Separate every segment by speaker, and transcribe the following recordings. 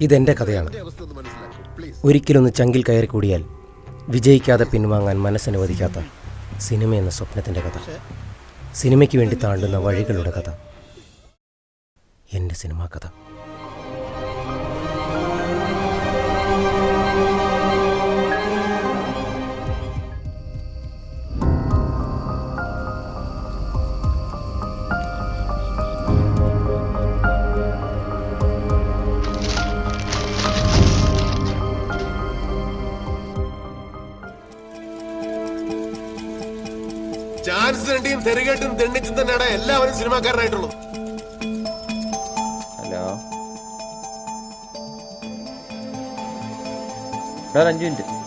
Speaker 1: ഇതെന്റെ കഥയാണ്. ഒരിക്കലൊന്ന് ചങ്കിൽ കയറി കൂടിയാൽ വിജയിക്കാതെ പിൻവാങ്ങാൻ മനസ്സനുവദിക്കാത്ത സിനിമ എന്ന സ്വപ്നത്തിന്റെ കഥ. സിനിമയ്ക്ക് വേണ്ടി താണ്ടുന്ന വഴികളുടെ കഥ. എന്റെ സിനിമാ കഥ.
Speaker 2: ചാൻസ് തണ്ടിയും തെരുകെട്ടും തെണ്ണിച്ചും തന്നെയാണ് എല്ലാവരും സിനിമാക്കാരനായിട്ടുള്ളത്.
Speaker 3: ഹലോ. വേറെ അഞ്ച് മിനിറ്റ്.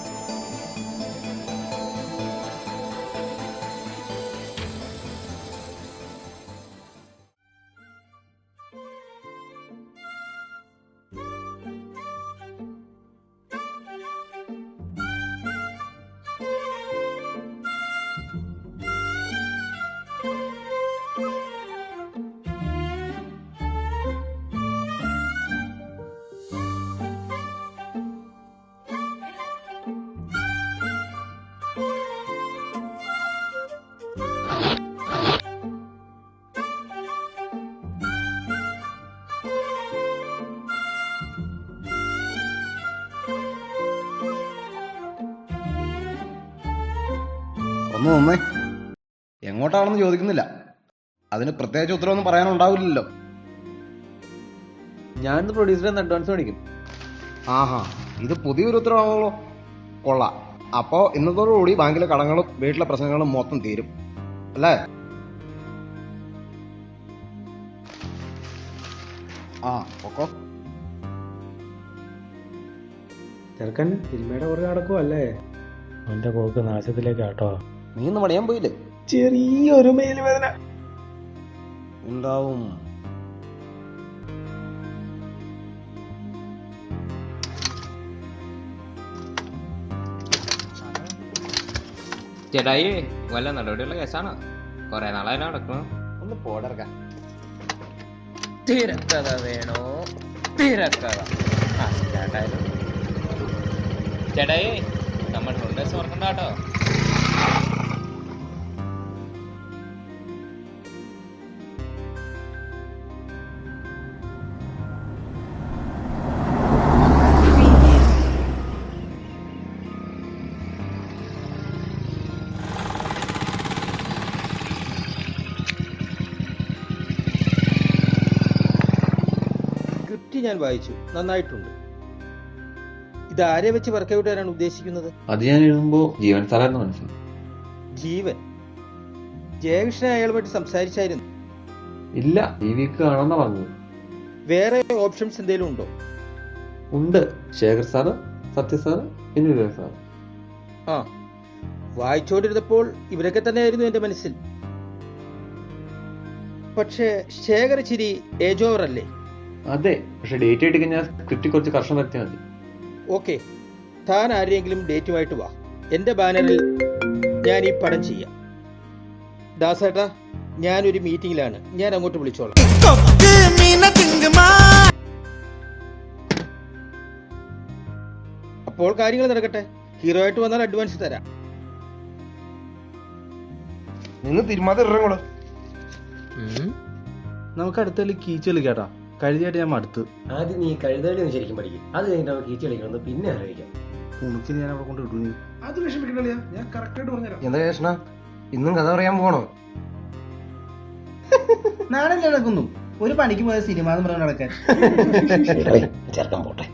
Speaker 4: ഒന്നും ഒന്നേ എങ്ങോട്ടാണെന്ന് ചോദിക്കുന്നില്ല. അതിന് പ്രത്യേകിച്ച് ഉത്തരവൊന്നും പറയാനുണ്ടാവില്ലല്ലോ.
Speaker 3: ഞാനിന്ന് പ്രൊഡ്യൂസറെ ഒന്ന് അഡ്വാൻസ് മേടിക്കും.
Speaker 4: ആഹാ ഇത് പുതിയൊരു ഉത്തരവാണല്ലോ. കൊള്ളാം. അപ്പോ ഇന്നത്തോടുകൂടി ബാങ്കിലെ കടങ്ങളും വീട്ടിലെ പ്രശ്നങ്ങളും മൊത്തം തീരും. അല്ലേ? ആ ഓക്കോ
Speaker 5: ചെറുക്കൻ സിനിമയുടെ പുറകെ നടക്കുവല്ലേ?
Speaker 1: അവന്റെ പോക്ക് നാശത്തിലേക്കാട്ടോ.
Speaker 4: നീ ഇന്ന് പണിയാൻ പോയില്ലേ?
Speaker 5: ചെറിയൊരു മേലുവേദന
Speaker 4: ഉണ്ടാവും.
Speaker 6: ചേട്ടായി വല്ല നടപടിയുള്ള കേസാണ്? കൊറേ നാളായാലും നടക്കണം.
Speaker 4: ഒന്ന് പോടർക്ക.
Speaker 6: തിരക്കഥ വേണോ? തിരക്കഥ. ചേട്ടായി. നമ്മുടെ ഡ്രസ് ഓർക്കണ്ട കേട്ടോ
Speaker 5: ഞാൻ വായിച്ചു. നന്നായിട്ടുണ്ട്. ഇത് ആരെ വെച്ച് വർക്കൗട്ട് ചെയ്യാനാണ് ഉദ്ദേശിക്കുന്നത്?
Speaker 3: അത് ഞാൻ എഴുതുമ്പോ ജീവൻ സാറായിരുന്നു മനസ്സിലായി
Speaker 5: ജീവൻ? ജയകൃഷ്ണൻ അയാളുമായിട്ട് സംസാരിച്ചായിരുന്നു.
Speaker 3: ഇല്ല പറഞ്ഞു വീക്ക് കാണാന്നാ പറഞ്ഞത്.
Speaker 5: വേറെ ഓപ്ഷൻസ് എന്തെങ്കിലും ഉണ്ടോ?
Speaker 3: ഉണ്ട്. ശേഖർ സാറ് സത്യ സാറ് പിന്നെ വിവേക് സാറ്
Speaker 5: ആ. വായിച്ചുകൊണ്ടിരുന്നപ്പോൾ ഇവരൊക്കെ തന്നെയായിരുന്നു എന്റെ മനസ്സിൽ. പക്ഷേ ശേഖർ ചിരി ഏജോവർ അല്ലേ?
Speaker 3: അതെ പക്ഷെ ഡേറ്റ് ആയിട്ട് കഴിഞ്ഞാൽ സ്ക്രിപ്റ്റ് കുറച്ച് കർഷം വരുത്തിയാൽ മതി.
Speaker 5: ഓക്കെ താൻ ആരെയെങ്കിലും ഡേറ്റുമായിട്ട് വാ. എന്റെ ബാനറിൽ ഞാൻ ഈ പടം ചെയ്യാം. ദാസേട്ടാ ഞാനൊരു മീറ്റിംഗിലാണ് ഞാൻ അങ്ങോട്ട് വിളിച്ചോളാം. അപ്പോൾ കാര്യങ്ങൾ നടക്കട്ടെ. ഹീറോ ആയിട്ട് വന്നാൽ അഡ്വാൻസ് തരാം.
Speaker 4: നിന്ന് തീരുമാനം
Speaker 7: നമുക്ക് അടുത്തതിൽ കീച്ചൽ കളിക്കാട്ടാ കഴിഞ്ഞായിട്ട് ഞാൻ മടുത്ത്.
Speaker 1: ആദ്യം നീ കഴുതേണ്ടി ഒന്ന് ശരിക്കും പഠിക്കും. അത് കഴിഞ്ഞിട്ട് നമുക്ക് കീച്ചു കളിക്കണം. പിന്നെ ആലോചിക്കാം.
Speaker 7: ഉണക്കിന് ഞാൻ അവിടെ കൊണ്ട് ഇടുന്നു
Speaker 5: അത് വിഷമിക്കണില്ല ഞാൻ കറക്റ്റ് ആയിട്ട് പറഞ്ഞുതരാം.
Speaker 4: എന്താ കൃഷ്ണ? ഇന്നും കഥ പറയാൻ പോകണോ
Speaker 8: നാളെ നടക്കുന്നു? ഒരു പണിക്ക് പോയ സിനിമ എന്ന് പറഞ്ഞു നടക്കാൻ.
Speaker 1: ചേർക്കാൻ പോട്ടെ.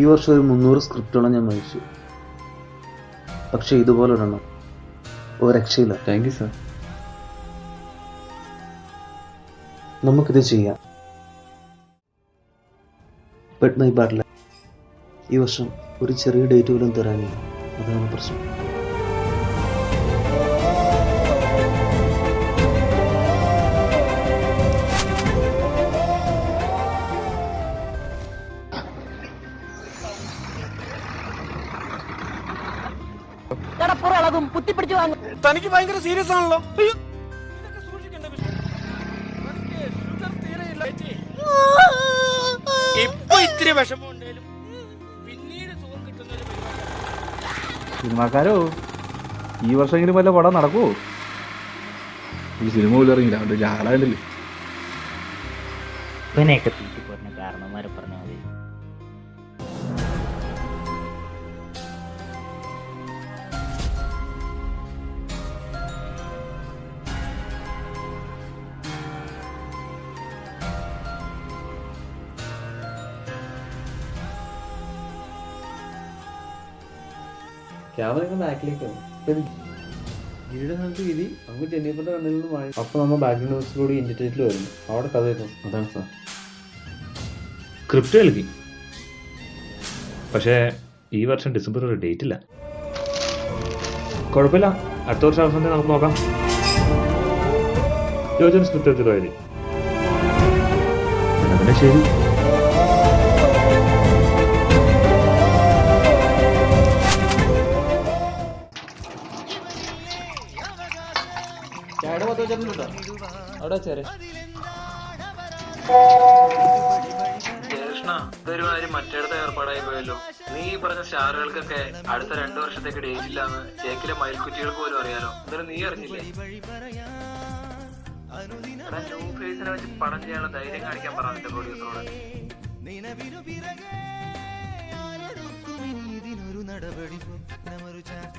Speaker 7: ഈ വർഷം ഒരു മുന്നൂറ് സ്ക്രിപ്റ്റോളം ഞാൻ വായിച്ചു പക്ഷെ ഇതുപോലെ ഒരെണ്ണം ഒരു രക്ഷയില്ല
Speaker 3: താങ്ക് യു സാർ
Speaker 7: നമുക്കിത് ചെയ്യാം. ബട്ട് മൈ ബാഡ് ഈ വർഷം ഒരു ചെറിയ ഡേറ്റ് പോലും തരാനില്ല. അതാണ് പ്രശ്നം.
Speaker 2: തനിക്ക് ഭയങ്കര സീരിയസ് ആണല്ലോ.
Speaker 9: വിഷമം ഉണ്ടെങ്കിലും പിന്നീട് സുഖം കിട്ടുന്ന ഒരു
Speaker 7: സിനിമാക്കാരോ? ഈ വർഷമെങ്കിലും വല്ല പടം നടക്കുമോ
Speaker 10: ഈ സിനിമ പോലും ഇറങ്ങില്ല അതുകൊണ്ട് ജാടാണ്ടല്ലേ
Speaker 8: ഇവനെയൊക്കെ തീറ്റി പറഞ്ഞ കാരണന്മാരെ പറഞ്ഞാൽ മതി.
Speaker 3: ക്യാമറ ഇങ്ങനെ ബാക്കിലേക്ക് ഗിരിയുടെ സ്ഥലത്ത് വിധി അങ്ങ് ചെന്നൈപ്പന്റെ കണ്ണിൽ നിന്ന് വാങ്ങി അപ്പൊ നമ്മൾ ബാക്ക്ഗ്രൗണ്ട് ന്യൂസിലൂടെ ഇന്റർനെറ്റിൽ വരുന്നു അവിടെ കഥ വരുന്നു അതാണ് സാർ.
Speaker 10: സ്ക്രിപ്റ്റ് നൽകി പക്ഷേ ഈ വർഷം ഡിസംബർ ഒരു ഡേറ്റ് ഇല്ല. കുഴപ്പമില്ല. അടുത്ത വർഷം അവസാനം നമുക്ക് നോക്കാം. യോജന സ്ക്രിപ്റ്റ് എടുത്തിട്ട് ശരി.
Speaker 3: അവിടെ ചേരെ
Speaker 11: ഇതൊരു കാര്യം മറ്റേടത്തെ ഏർപ്പാടായി പോയല്ലോ. നീ ഈ പറഞ്ഞ സ്റ്റാറുകൾക്കൊക്കെ അടുത്ത രണ്ടു വർഷത്തേക്ക് ഡേറ്റ് ഇല്ലാന്ന് ചേക്കിലെ മയിൽക്കുറ്റികൾക്ക് പോലും അറിയാലോ. എന്നിട്ട് നീ അറിഞ്ഞില്ലേ? എടാ, ന്യൂ ഫേസിനെ വെച്ച് പടം ചെയ്യാനുള്ള ധൈര്യം കാണിക്കാൻ പറ നിന്റെ പ്രൊഡ്യൂസറോട്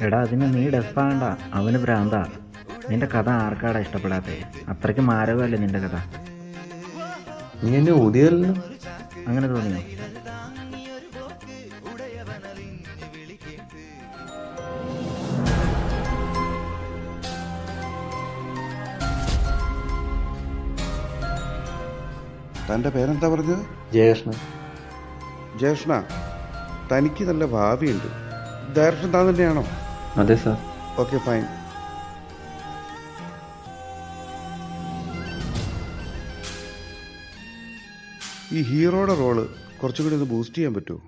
Speaker 8: എടാ അതിന് നീ ഡെഫാണ്ട. അവന് ഭ്രാന്താ. നിന്റെ കഥ ആർക്കാടാ ഇഷ്ടപ്പെടാത്തെ? അത്രയ്ക്ക് മാരകമല്ലേ നിന്റെ കഥ?
Speaker 3: നീ എന്നെ ഊതിയല്ലോ
Speaker 8: അങ്ങനെ തോന്നിയോ?
Speaker 12: തന്റെ പേരെന്താ പറഞ്ഞത്?
Speaker 3: ജയകൃഷ്ണൻ
Speaker 12: ജയഷ്ണ തനിക്ക് നല്ല ഭാവിയുണ്ട്. ഡയറക്ഷൻ താൻ തന്നെയാണോ?
Speaker 3: അതെ സാർ.
Speaker 12: ഓക്കെ ഫൈൻ ഈ ഹീറോയുടെ റോൾ കുറച്ചും കൂടി ഒന്ന് ബൂസ്റ്റ് ചെയ്യാൻ പറ്റുമോ?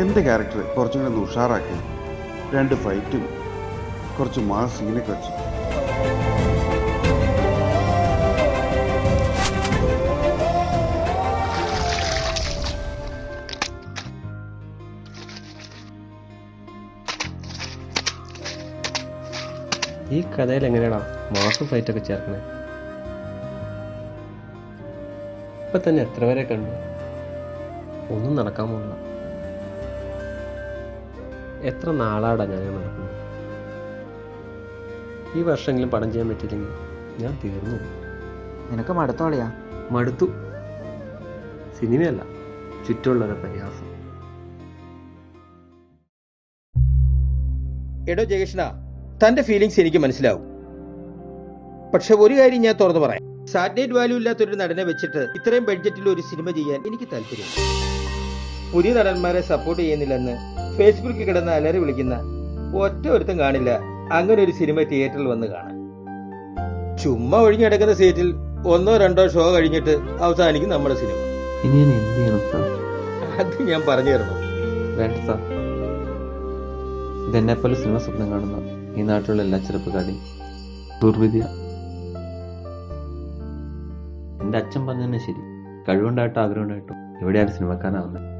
Speaker 12: എന്റെ ക്യാരക്ടർ കുറച്ചും കൂടി ഒന്ന് ഉഷാറാക്കി. രണ്ട് ഫൈറ്റും കുറച്ച് മാസ് സീനൊക്കെ വെച്ച്.
Speaker 3: ഈ കഥയിൽ എങ്ങനെയാടാ മാസം ഫൈറ്റ് ഒക്കെ ചേർക്കണേ? ഇപ്പൊ തന്നെ എത്ര വരെ കണ്ടു? ഒന്നും നടക്കാൻ പോകില്ല എത്ര നാളാടാ ഞാൻ നടക്കുന്നത്? ഈ വർഷമെങ്കിലും പടം ചെയ്യാൻ പറ്റിയില്ലെങ്കിൽ ഞാൻ തീർന്നു
Speaker 8: നിനക്ക് മടുത്തോളിയാ
Speaker 3: മടുത്തു. സിനിമയല്ല ചുറ്റുമുള്ളൊരു പരിഹാസം
Speaker 5: എടോ ജയകൃഷ്ണ തന്റെ ഫീലിങ്സ് എനിക്ക് മനസ്സിലാവും. പക്ഷെ ഒരു കാര്യം ഞാൻ തുറന്നു പറയാം. സാറ്റലൈറ്റ് വാല്യൂ ഇല്ലാത്തൊരു നടനെ വെച്ചിട്ട് ഇത്രയും ബഡ്ജറ്റിൽ ഒരു സിനിമ ചെയ്യാൻ എനിക്ക് താല്പര്യം പുതിയ നടന്മാരെ സപ്പോർട്ട് ചെയ്യുന്നില്ലെന്ന് ഫേസ്ബുക്കിൽ കിടന്ന് അലറി വിളിക്കുന്ന ഒറ്റ ഒരുത്തം കാണില്ല. അങ്ങനെ ഒരു സിനിമ തിയേറ്ററിൽ വന്ന് കാണാൻ. ചുമ്മാ ഒഴിഞ്ഞു കിടക്കുന്ന സീറ്റിൽ ഒന്നോ രണ്ടോ ഷോ കഴിഞ്ഞിട്ട് അവസാനിക്കും നമ്മുടെ സിനിമ
Speaker 3: ഇനി ഞാൻ എന്ത് ചെയ്യണം സാർ
Speaker 5: അത് ഞാൻ പറഞ്ഞു തരണം
Speaker 3: വേണ്ട സാർ ഇതെന്നെപ്പോലെ സിനിമ സ്വപ്നം കാണുന്ന ഈ നാട്ടിലുള്ള എല്ലാ ചെറുപ്പക്കാരെയും. ദുർവിദ്യ. എന്റെ അച്ഛൻ പറഞ്ഞതന്നെ ശരി. കഴിവുണ്ടായിട്ടോ ആഗ്രഹമുണ്ടായിട്ടോ എവിടെയാണ് സിനിമക്കാരാവുന്നത്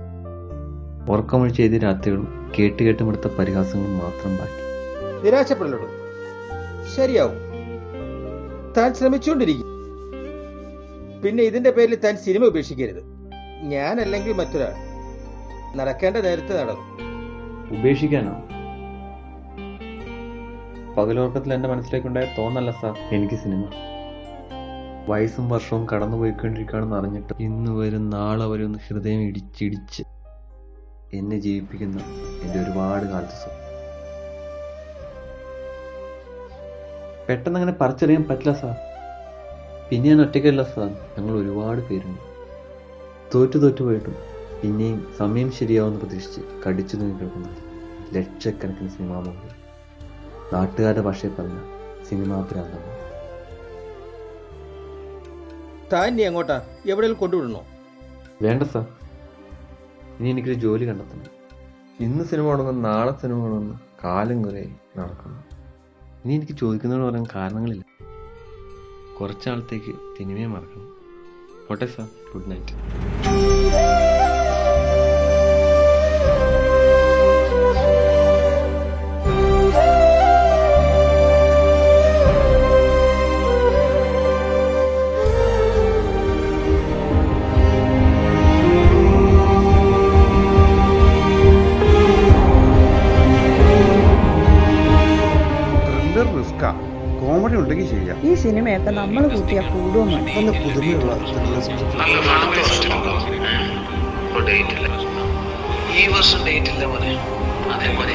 Speaker 3: ഉറക്കമൊഴിച്ച് ചെയ്ത രാത്രികളും കേട്ട് കേട്ട് മടുത്ത പരിഹാസങ്ങളും മാത്രം ബാക്കി.
Speaker 5: നിരാശപ്പെടലോ ശരിയാവും. താൻ ശ്രമിച്ചുകൊണ്ടിരിക്കും. പിന്നെ ഇതിന്റെ പേരിൽ താൻ സിനിമ ഉപേക്ഷിക്കരുത്. ഞാനല്ലെങ്കിൽ മറ്റൊരാൾ. നടക്കേണ്ട നേരത്തെ നടന്നു.
Speaker 3: ഉപേക്ഷിക്കാനോ? പകലോർക്കത്തിൽ എന്റെ മനസ്സിലേക്കുണ്ടായ തോന്നല്ല സാർ. എനിക്ക് സിനിമ. വയസ്സും വർഷവും കടന്നുപോയിക്കൊണ്ടിരിക്കുകയാണെന്ന് അറിഞ്ഞിട്ട് ഇന്ന് വരും നാളെ വരും ഹൃദയം ഇടിച്ചിടിച്ച് എന്നെ ജീവിപ്പിക്കുന്ന എന്റെ ഒരുപാട് കാലത്ത് പെട്ടെന്ന് അങ്ങനെ പറിച്ചറിയാൻ പറ്റില്ല സാർ. പിന്നെ ഞാൻ ഒറ്റയ്ക്കല്ല സാർ. ഞങ്ങൾ ഒരുപാട് പേരുണ്ട്. തോറ്റു തോറ്റു പോയിട്ടും പിന്നെയും സമയം ശരിയാവുമെന്ന് പ്രതീക്ഷിച്ച് കടിച്ചു നീങ്ങി കിടക്കുന്ന ലക്ഷക്കണക്കിന് സിനിമാ മുഖങ്ങൾ നാട്ടുകാരുടെ ഭാഷയിൽ പറഞ്ഞ സിനിമാ ഭ്രാന്തമാണ്
Speaker 5: താൻ എങ്ങോട്ടാ? എവിടെയെങ്കിലും കൊണ്ടുവിടണോ?
Speaker 3: വേണ്ട സാർ. ഇനി എനിക്കൊരു ജോലി കണ്ടെത്തണം. ഇന്ന് സിനിമ തുടങ്ങും നാളെ സിനിമ തുടങ്ങുന്നു കാലം കുറെ നടക്കുന്നു. ഇനി എനിക്ക് ചോദിക്കുന്നതിന് പറയാൻ കാരണങ്ങളില്ല. കുറച്ചാളത്തേക്ക് സിനിമയെ മറക്കണം. പോട്ടെ സാർ. Good night.
Speaker 13: സിനിമയൊക്കെ നമ്മൾ കൂട്ടിയാൽ കൂടുമോ
Speaker 7: നല്ല പുതുമയുള്ള
Speaker 14: ഈ വർഷം ഡേറ്റ് ഇല്ല മോനെ അതേപോലെ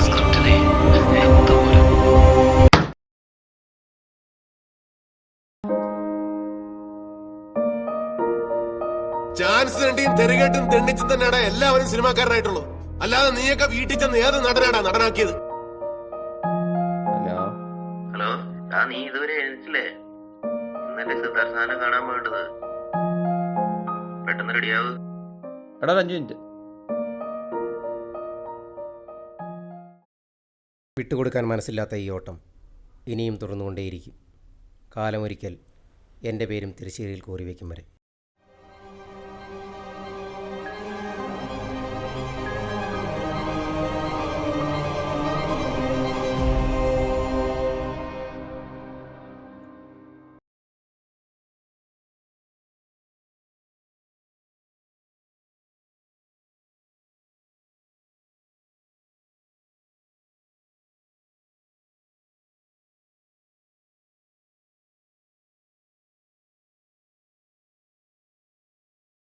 Speaker 14: സ്ക്രിപ്റ്റിനെ
Speaker 2: ചാൻസ് തണ്ടിയും തെരുകേട്ടും തെണ്ണിച്ചും തന്നെയാടാ എല്ലാവരും സിനിമാക്കാരനായിട്ടുള്ളൂ അല്ലാതെ നീയൊക്കെ വീട്ടിൽ ചെന്ന് ഏത് നടനാടാ നടനാക്കിയത്
Speaker 14: ആ നീ ഇതുവരെ എഴുതിച്ചില്ലേ ഇന്നലെ സിദ്ധാർത്ഥനെ കാണാൻ വേണ്ടത് പെട്ടെന്ന് റെഡിയാവ്.
Speaker 3: എടാ അഞ്ചു അഞ്ച് മിനിറ്റ്.
Speaker 1: വിട്ടുകൊടുക്കാൻ മനസ്സില്ലാത്ത ഈ ഓട്ടം ഇനിയും തുടർന്നുകൊണ്ടേയിരിക്കും. കാലമൊരിക്കൽ എന്റെ പേരും തിരശ്ശേരിയിൽ കോറിവെക്കും വരെ.